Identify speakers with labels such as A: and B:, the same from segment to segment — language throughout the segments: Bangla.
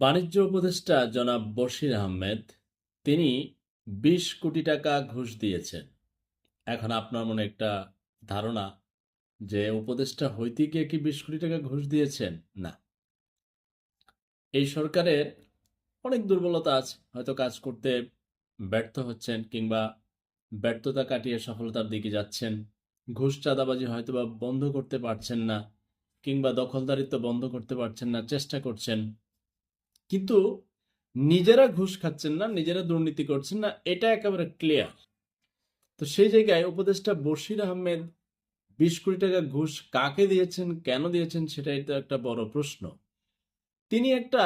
A: বাণিজ্য উপদেষ্টা জনাব বশির আহমেদ, তিনি বিশ কোটি টাকা ঘুষ দিয়েছেন। এখন আপনার মনে একটা ধারণা যে উপদেষ্টা হইতে গিয়ে কি বিশ কোটি টাকা ঘুষ দিয়েছেন? না। এই সরকারের অনেক দুর্বলতা আছে। হয়তো কাজ করতে ব্যর্থ হচ্ছেন কিংবা ব্যর্থতা কাটিয়ে সফলতার দিকে যাচ্ছেন। ঘুষ চাঁদাবাজি হয়তোবা বন্ধ করতে পারছেন না কিংবা দখলদারিত্ব বন্ধ করতে পারছেন না, চেষ্টা করছেন। কিন্তু নিজেরা ঘুষ খাচ্ছেন না, নিজেরা দুর্নীতি করছেন না, এটা একেবারে ক্লিয়ার তো সেই জায়গায় উপদেষ্টা বশির আহমেদ বিশ কোটি টাকা ঘুষ কাকে দিয়েছেন, কেন দিয়েছেন, সেটাই তো একটা বড় প্রশ্ন। তিনি একটা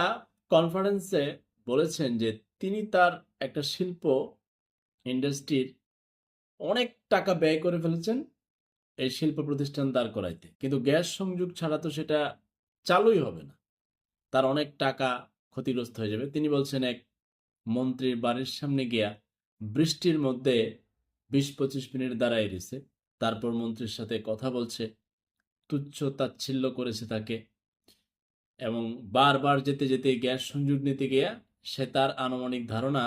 A: কনফারেন্সে বলেছেন যে তিনি তার একটা শিল্প ইন্ডাস্ট্রির অনেক টাকা ব্যয় করে ফেলেছেন এই শিল্প প্রতিষ্ঠান দাঁড় করাইতে। কিন্তু গ্যাস সংযোগ ছাড়া তো সেটা চালুই হবে না। তার অনেক টাকা ক্ষতিগ্রস্ত হয়ে যাবে। তিনি বলছেন, এক মন্ত্রীর বাড়ির সামনে গিয়া বৃষ্টির মধ্যে বিশ পঁচিশ মিনিট দাঁড়ায় রয়েছে তারপর মন্ত্রীর সাথে কথা বলছে, তুচ্ছ তাচ্ছিল্য করেছে তাকে এবং বারবার যেতে যেতে গ্যাস সংযোগ নিতে গিয়া সে তার আনুমানিক ধারণা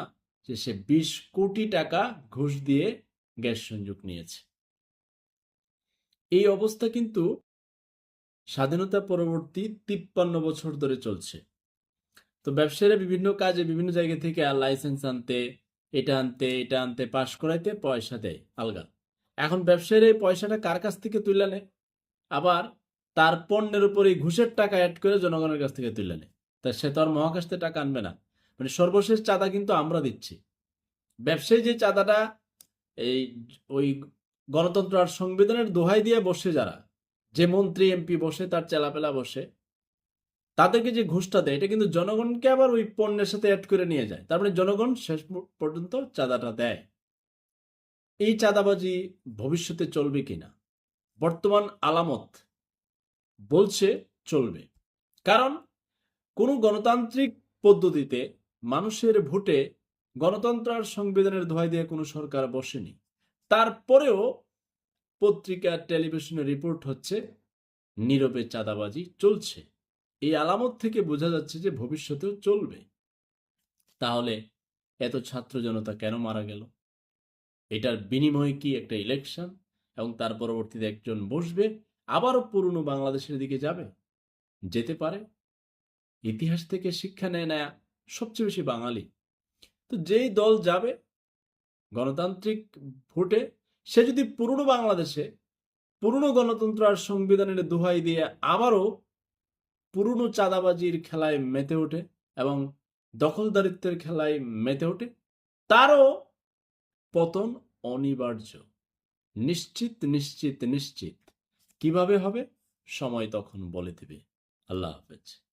A: যে সে বিশ কোটি টাকা ঘুষ দিয়ে গ্যাস সংযোগ নিয়েছে। এই অবস্থা কিন্তু স্বাধীনতা পরবর্তী তিপ্পান্ন বছর ধরে চলছে। তো ব্যবসায়ীরা বিভিন্ন কাজে বিভিন্ন জায়গা থেকে লাইসেন্স আনতে, এটা আনতে এটা আনতে পাশ করাইতে পয়সা দেয়, আলগা। এখন ব্যবসায়ীরা এই পয়সাটা কার কাছ থেকে তুলে নেয়? আবার তার পণ্যের উপর ঘুষের টাকা অ্যাড করে জনগণের কাছ থেকে তুলে নেয়। তা সে তো আর মহাকাশ থেকে টাকা আনবে না। মানে সর্বশেষ চাঁদা কিন্তু আমরা দিচ্ছি। ব্যবসায়ী যে চাঁদাটা এই ওই গণতন্ত্র আর সংবিধানের দোহাই দিয়ে বসে যারা, যে মন্ত্রী, এমপি বসে, তার চেলাপেলা বসে তাদেরকে যে ঘুষটা দেয়, এটা কিন্তু জনগণকে আবার ওই পণ্যের সাথে অ্যাড করে নিয়ে যায়। তারপরে জনগণ শেষ পর্যন্ত চাঁদাটা দেয়। এই চাঁদাবাজি ভবিষ্যতে চলবে কিনা? বর্তমান আলামত বলছে চলবে। কারণ কোনো গণতান্ত্রিক পদ্ধতিতে মানুষের ভোটে গণতন্ত্র আর সংবিধানের দোহাই দিয়ে কোনো সরকার বসেনি। তারপরেও পত্রিকা, টেলিভিশনে রিপোর্ট হচ্ছে, নীরবে চাঁদাবাজি চলছে। এই আলামত থেকে বোঝা যাচ্ছে যে ভবিষ্যতেও চলবে। তাহলে এত ছাত্র জনতা কেন মারা গেল? এটার বিনিময়ে কি একটা ইলেকশন এবং তার পরবর্তীতে একজন বসবে, আবারও পুরনো বাংলাদেশের দিকে যাবে? যেতে পারে। ইতিহাস থেকে শিক্ষা নেয় নেয়া সবচেয়ে বেশি বাঙালি। তো যেই দল যাবে, গণতান্ত্রিক ভোটে, সে যদি পুরনো বাংলাদেশে পুরনো গণতন্ত্র আর সংবিধানের দোহাই দিয়ে আবারও পুরনো চাঁদাবাজির খেলায় মেতে ওঠে এবং দখলদারিত্বের খেলায় মেতে ওঠে। তারও পতন অনিবার্য। নিশ্চিত নিশ্চিত নিশ্চিত। কীভাবে হবে? সময় তখন বলে দেবে। আল্লাহ হাফেজ।